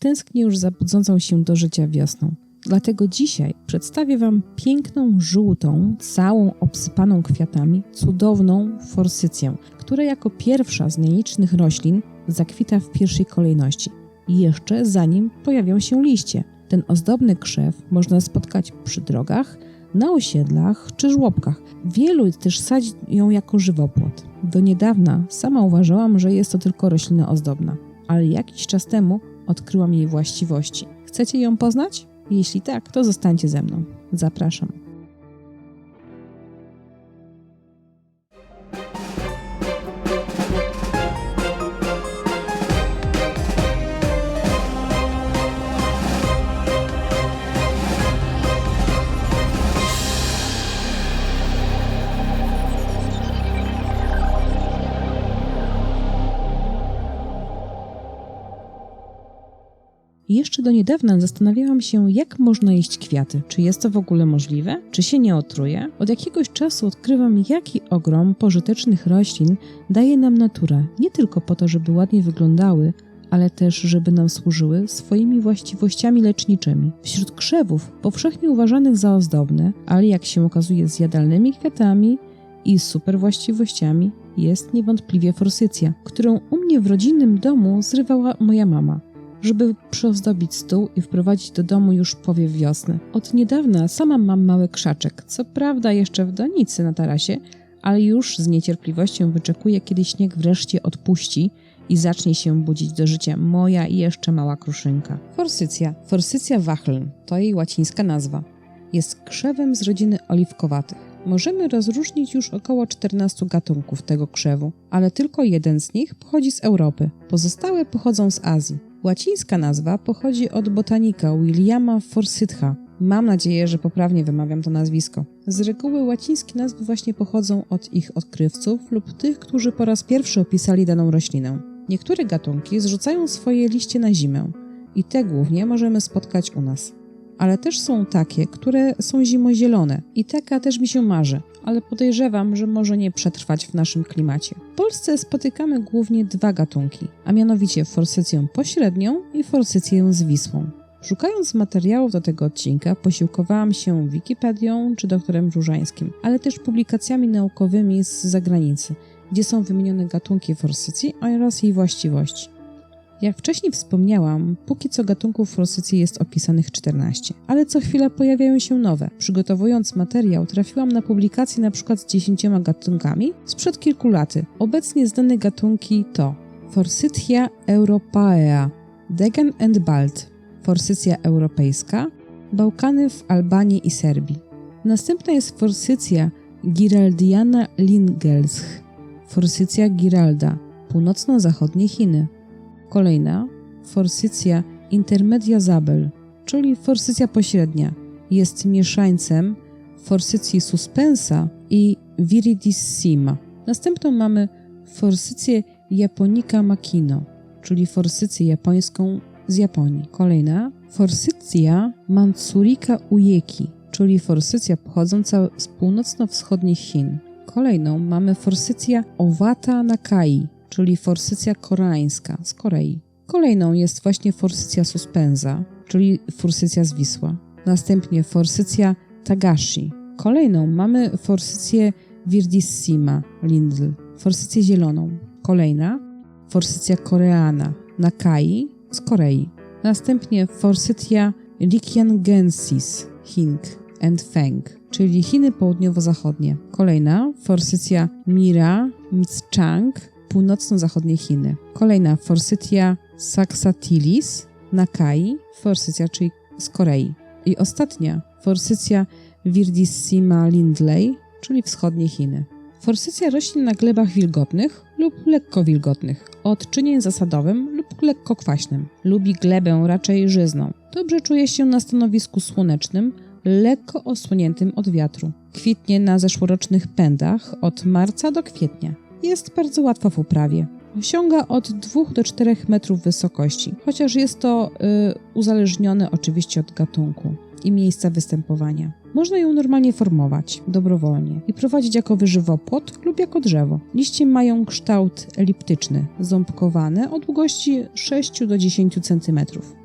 tęsknię już za budzącą się do życia wiosną. Dlatego dzisiaj przedstawię Wam piękną, żółtą, całą obsypaną kwiatami, cudowną forsycję, która jako pierwsza z nielicznych roślin zakwita w pierwszej kolejności, jeszcze zanim pojawią się liście. Ten ozdobny krzew można spotkać przy drogach, na osiedlach czy żłobkach. Wielu też sadzi ją jako żywopłot. Do niedawna sama uważałam, że jest to tylko roślina ozdobna, ale jakiś czas temu odkryłam jej właściwości. Chcecie ją poznać? Jeśli tak, to zostańcie ze mną. Zapraszam. Jeszcze do niedawna zastanawiałam się, jak można jeść kwiaty. Czy jest to w ogóle możliwe? Czy się nie otruje? Od jakiegoś czasu odkrywam, jaki ogrom pożytecznych roślin daje nam natura. Nie tylko po to, żeby ładnie wyglądały, ale też, żeby nam służyły swoimi właściwościami leczniczymi. Wśród krzewów, powszechnie uważanych za ozdobne, ale jak się okazuje zjadalnymi kwiatami i super właściwościami, jest niewątpliwie forsycja, którą u mnie w rodzinnym domu zrywała moja mama żeby przyozdobić stół i wprowadzić do domu już powiew wiosny. Od niedawna sama mam mały krzaczek, co prawda jeszcze w donicy na tarasie, ale już z niecierpliwością wyczekuję, kiedy śnieg wreszcie odpuści i zacznie się budzić do życia moja i jeszcze mała kruszynka. Forsycja, Forsycja wachln, to jej łacińska nazwa. Jest krzewem z rodziny oliwkowatych. Możemy rozróżnić już około 14 gatunków tego krzewu, ale tylko jeden z nich pochodzi z Europy. Pozostałe pochodzą z Azji. Łacińska nazwa pochodzi od botanika Williama Forsytha. Mam nadzieję, że poprawnie wymawiam to nazwisko. Z reguły łacińskie nazwy właśnie pochodzą od ich odkrywców lub tych, którzy po raz pierwszy opisali daną roślinę. Niektóre gatunki zrzucają swoje liście na zimę i te głównie możemy spotkać u nas ale też są takie, które są zimozielone i taka też mi się marzy, ale podejrzewam, że może nie przetrwać w naszym klimacie. Polsce spotykamy głównie dwa gatunki, a mianowicie forsycję pośrednią i forsycję zwisłą. Szukając materiałów do tego odcinka, posiłkowałam się Wikipedią czy doktorem Różańskim, ale też publikacjami naukowymi z zagranicy, gdzie są wymienione gatunki forsycji oraz jej właściwości. Jak wcześniej wspomniałam, póki co gatunków forsycji jest opisanych 14, ale co chwila pojawiają się nowe. Przygotowując materiał, trafiłam na publikację np. z 10 gatunkami sprzed kilku laty. Obecnie znane gatunki to Forsythia europaea, Degen and Balt, Forsycja europejska, Bałkany w Albanii i Serbii. Następna jest Forsycja Giraldiana lingelsch, Forsycja giralda, północno-zachodnie Chiny. Kolejna, forsycja intermedia zabel, czyli forsycja pośrednia, jest mieszańcem forsycji suspensa i viridissima. Następną mamy forsycję japonika makino, czyli forsycję japońską z Japonii. Kolejna, forsycja mansurika ujeki, czyli forsycja pochodząca z północno-wschodnich Chin. Kolejną mamy forsycja owata nakai, czyli forsycja koreańska z Korei. Kolejną jest właśnie forsycja suspensa, czyli forsycja z Wisła. Następnie forsycja Tagashi. Kolejną mamy forsycję Virdissima Lindl, forsycję zieloną. Kolejna forsycja koreana Nakai z Korei. Następnie forsycja Likiangensis Hing and Feng, czyli Chiny południowo-zachodnie. Kolejna forsycja Mira Mitschang północno-zachodnie Chiny. Kolejna Forsythia saxatilis Nakai, Forsythia, czyli z Korei. I ostatnia Forsythia viridissima lindley, czyli wschodnie Chiny. Forsycja rośnie na glebach wilgotnych lub lekko wilgotnych, o odczynie zasadowym lub lekko kwaśnym. Lubi glebę raczej żyzną. Dobrze czuje się na stanowisku słonecznym, lekko osłoniętym od wiatru. Kwitnie na zeszłorocznych pędach od marca do kwietnia jest bardzo łatwa w uprawie. Osiąga od 2 do 4 metrów wysokości, chociaż jest to y, uzależnione oczywiście od gatunku i miejsca występowania. Można ją normalnie formować, dobrowolnie i prowadzić jako żywopłot lub jako drzewo. Liście mają kształt eliptyczny, ząbkowane o długości 6 do 10 cm.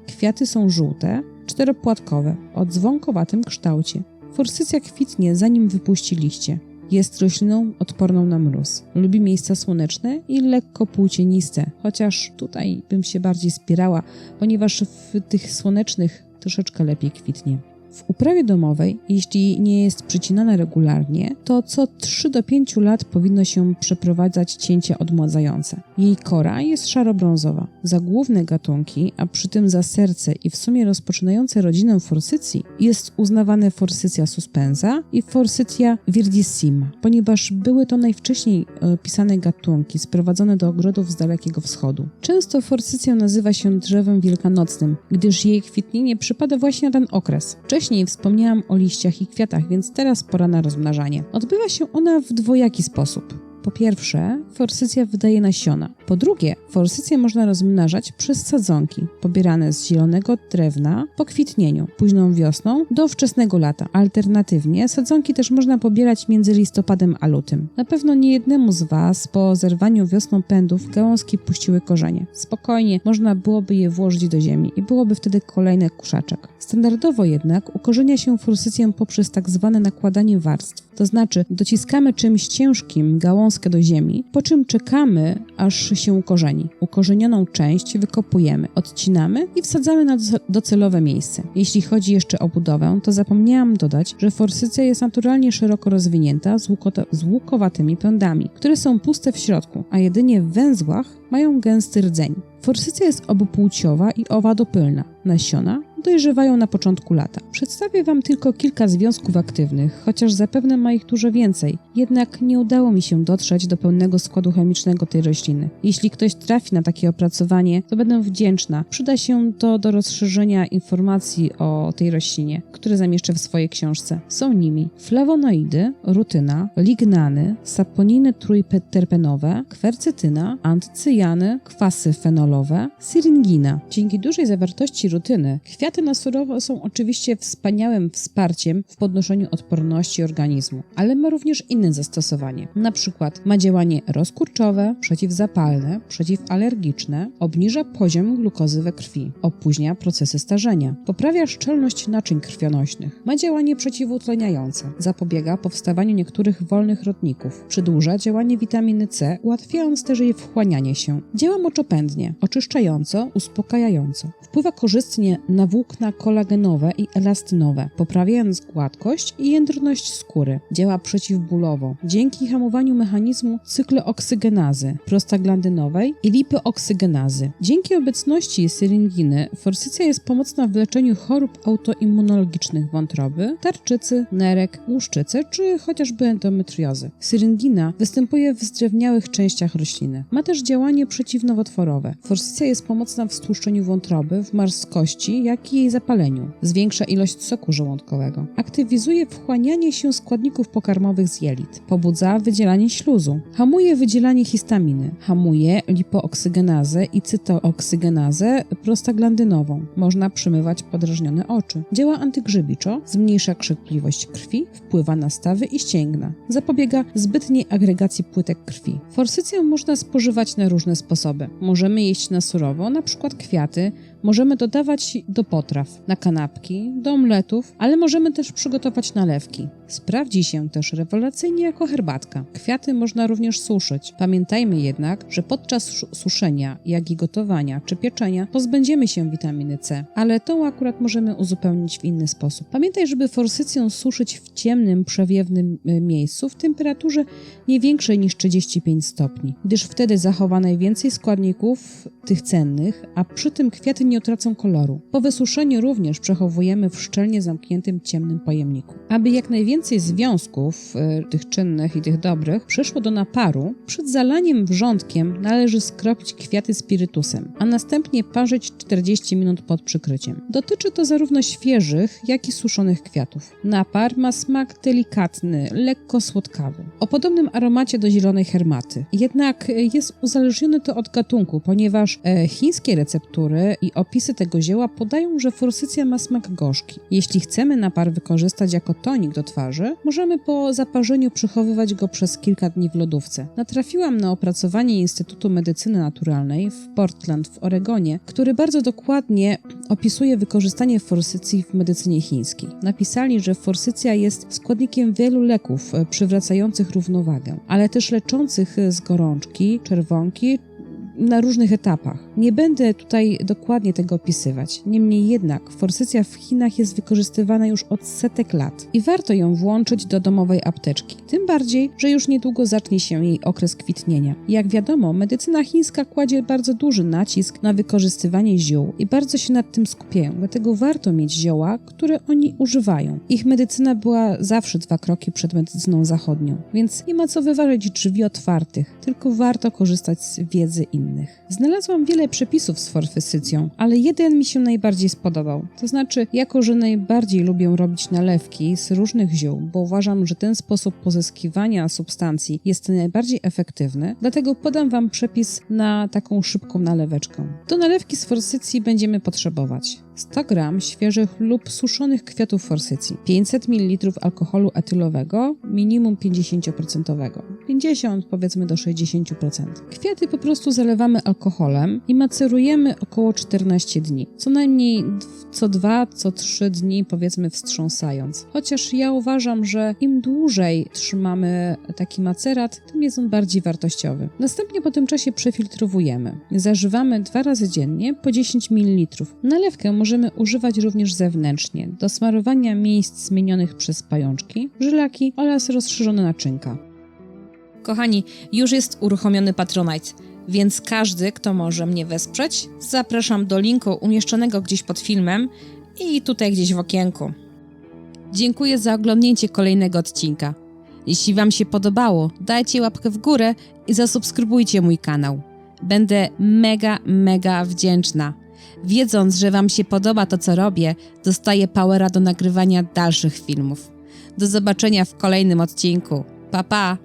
Kwiaty są żółte, czteropłatkowe, o dzwonkowatym kształcie. Forsycja kwitnie zanim wypuści liście. Jest rośliną odporną na mróz. Lubi miejsca słoneczne i lekko płócieniste, chociaż tutaj bym się bardziej spierała, ponieważ w tych słonecznych troszeczkę lepiej kwitnie. W uprawie domowej, jeśli nie jest przycinane regularnie, to co 3 do 5 lat powinno się przeprowadzać cięcie odmładzające. Jej kora jest szaro-brązowa. Za główne gatunki, a przy tym za serce i w sumie rozpoczynające rodzinę forsycji, jest uznawane forsycja suspensa i forsycja viridissima, ponieważ były to najwcześniej pisane gatunki sprowadzone do ogrodów z Dalekiego Wschodu. Często forsycję nazywa się drzewem wielkanocnym, gdyż jej kwitnienie przypada właśnie na ten okres. Wcześniej wspomniałam o liściach i kwiatach, więc teraz pora na rozmnażanie. Odbywa się ona w dwojaki sposób. Po pierwsze, forsycja wydaje nasiona. Po drugie, forsycję można rozmnażać przez sadzonki pobierane z zielonego drewna po kwitnieniu, późną wiosną do wczesnego lata. Alternatywnie, sadzonki też można pobierać między listopadem a lutym. Na pewno nie jednemu z Was po zerwaniu wiosną pędów gałązki puściły korzenie. Spokojnie, można byłoby je włożyć do ziemi i byłoby wtedy kolejny kuszaczek. Standardowo jednak ukorzenia się forsycję poprzez tak zwane nakładanie warstw. To znaczy, dociskamy czymś ciężkim gałązkę do ziemi, po czym czekamy, aż się ukorzeni. Ukorzenioną część wykopujemy, odcinamy i wsadzamy na docelowe miejsce. Jeśli chodzi jeszcze o budowę, to zapomniałam dodać, że forsycja jest naturalnie szeroko rozwinięta z, z łukowatymi pędami, które są puste w środku, a jedynie w węzłach mają gęsty rdzeń. Forsycja jest obopłciowa i owadopylna. Nasiona dojrzewają na początku lata. Przedstawię Wam tylko kilka związków aktywnych, chociaż zapewne ma ich dużo więcej. Jednak nie udało mi się dotrzeć do pełnego składu chemicznego tej rośliny. Jeśli ktoś trafi na takie opracowanie, to będę wdzięczna. Przyda się to do rozszerzenia informacji o tej roślinie, które zamieszczę w swojej książce. Są nimi flawonoidy, rutyna, lignany, saponiny trójterpenowe, kwercetyna, antycyjany, kwasy fenolowe, syringina. Dzięki dużej zawartości rutyny, kwiaty na surowo są oczywiście wspaniałym wsparciem w podnoszeniu odporności organizmu, ale ma również inne zastosowanie. Na przykład ma działanie rozkurczowe, przeciwzapalne, przeciwalergiczne, obniża poziom glukozy we krwi, opóźnia procesy starzenia, poprawia szczelność naczyń krwionośnych, ma działanie przeciwutleniające, zapobiega powstawaniu niektórych wolnych rodników, przedłuża działanie witaminy C, ułatwiając też jej wchłanianie się, działa moczopędnie, oczyszczająco, uspokajająco, wpływa korzystnie na włókna kolagenowe i elastynowe, poprawiając gładkość i jędrność skóry. Działa przeciwbólowo dzięki hamowaniu mechanizmu cyklooksygenazy prostaglandynowej i lipooksygenazy. Dzięki obecności syringiny forsycja jest pomocna w leczeniu chorób autoimmunologicznych wątroby, tarczycy, nerek, łuszczycy czy chociażby endometriozy. Syringina występuje w zdrewniałych częściach rośliny. Ma też działanie przeciwnowotworowe. Forsycja jest pomocna w stłuszczeniu wątroby, w marskości, jak i jej zapaleniu. Zwiększa ilość soku żołądkowego. Aktywizuje wchłanianie się składników pokarmowych z jelit. Pobudza wydzielanie śluzu. Hamuje wydzielanie histaminy. Hamuje lipooksygenazę i cytooksygenazę prostaglandynową. Można przymywać podrażnione oczy. Działa antygrzybiczo, zmniejsza krzykliwość krwi, wpływa na stawy i ścięgna. Zapobiega zbytniej agregacji płytek krwi. Forsycję można spożywać na różne sposoby. Możemy jeść na surowo, na przykład kwiaty, Możemy dodawać do potraw, na kanapki, do omletów, ale możemy też przygotować nalewki. Sprawdzi się też rewelacyjnie jako herbatka. Kwiaty można również suszyć. Pamiętajmy jednak, że podczas suszenia, jak i gotowania czy pieczenia pozbędziemy się witaminy C, ale tą akurat możemy uzupełnić w inny sposób. Pamiętaj, żeby forsycję suszyć w ciemnym, przewiewnym e, miejscu w temperaturze nie większej niż 35 stopni, gdyż wtedy zachowa najwięcej składników tych cennych, a przy tym kwiaty nie utracą koloru. Po wysuszeniu również przechowujemy w szczelnie zamkniętym ciemnym pojemniku. Aby jak najwięcej więcej związków, y, tych czynnych i tych dobrych, przyszło do naparu, przed zalaniem wrzątkiem należy skropić kwiaty spirytusem, a następnie parzyć 40 minut pod przykryciem. Dotyczy to zarówno świeżych, jak i suszonych kwiatów. Napar ma smak delikatny, lekko słodkawy, o podobnym aromacie do zielonej hermaty. Jednak jest uzależnione to od gatunku, ponieważ e, chińskie receptury i opisy tego zioła podają, że forsycja ma smak gorzki. Jeśli chcemy napar wykorzystać jako tonik do twarzy, możemy po zaparzeniu przechowywać go przez kilka dni w lodówce. Natrafiłam na opracowanie Instytutu Medycyny Naturalnej w Portland w Oregonie, który bardzo dokładnie opisuje wykorzystanie forsycji w medycynie chińskiej. Napisali, że forsycja jest składnikiem wielu leków e, przywracających równowagę, ale też leczących z gorączki, czerwonki na różnych etapach. Nie będę tutaj dokładnie tego opisywać. Niemniej jednak forsycja w Chinach jest wykorzystywana już od setek lat i warto ją włączyć do domowej apteczki. Tym bardziej, że już niedługo zacznie się jej okres kwitnienia. Jak wiadomo, medycyna chińska kładzie bardzo duży nacisk na wykorzystywanie ziół i bardzo się nad tym skupiają, dlatego warto mieć zioła, które oni używają. Ich medycyna była zawsze dwa kroki przed medycyną zachodnią, więc nie ma co wyważyć drzwi otwartych, tylko warto korzystać z wiedzy innych. Znalazłam wiele przepisów z forsycycją, ale jeden mi się najbardziej spodobał. To znaczy, jako że najbardziej lubię robić nalewki z różnych ziół, bo uważam, że ten sposób pozyskiwania substancji jest najbardziej efektywny, dlatego podam Wam przepis na taką szybką naleweczkę. Do nalewki z forsycji będziemy potrzebować 100 g świeżych lub suszonych kwiatów forsycji, 500 ml alkoholu etylowego, minimum 50%, 50 powiedzmy do 60%. Kwiaty po prostu zalewamy alkoholem i macerujemy około 14 dni, co najmniej co 2, co 3 dni powiedzmy wstrząsając. Chociaż ja uważam, że im dłużej trzymamy taki macerat, tym jest on bardziej wartościowy. Następnie po tym czasie przefiltrowujemy. Zażywamy dwa razy dziennie po 10 ml. Nalewkę możemy używać również zewnętrznie do smarowania miejsc zmienionych przez pajączki, żylaki oraz rozszerzone naczynka. Kochani, już jest uruchomiony Patronite, więc każdy, kto może mnie wesprzeć, zapraszam do linku umieszczonego gdzieś pod filmem i tutaj gdzieś w okienku. Dziękuję za oglądnięcie kolejnego odcinka. Jeśli Wam się podobało, dajcie łapkę w górę i zasubskrybujcie mój kanał. Będę mega, mega wdzięczna. Wiedząc, że Wam się podoba to, co robię, dostaję powera do nagrywania dalszych filmów. Do zobaczenia w kolejnym odcinku. Pa, pa!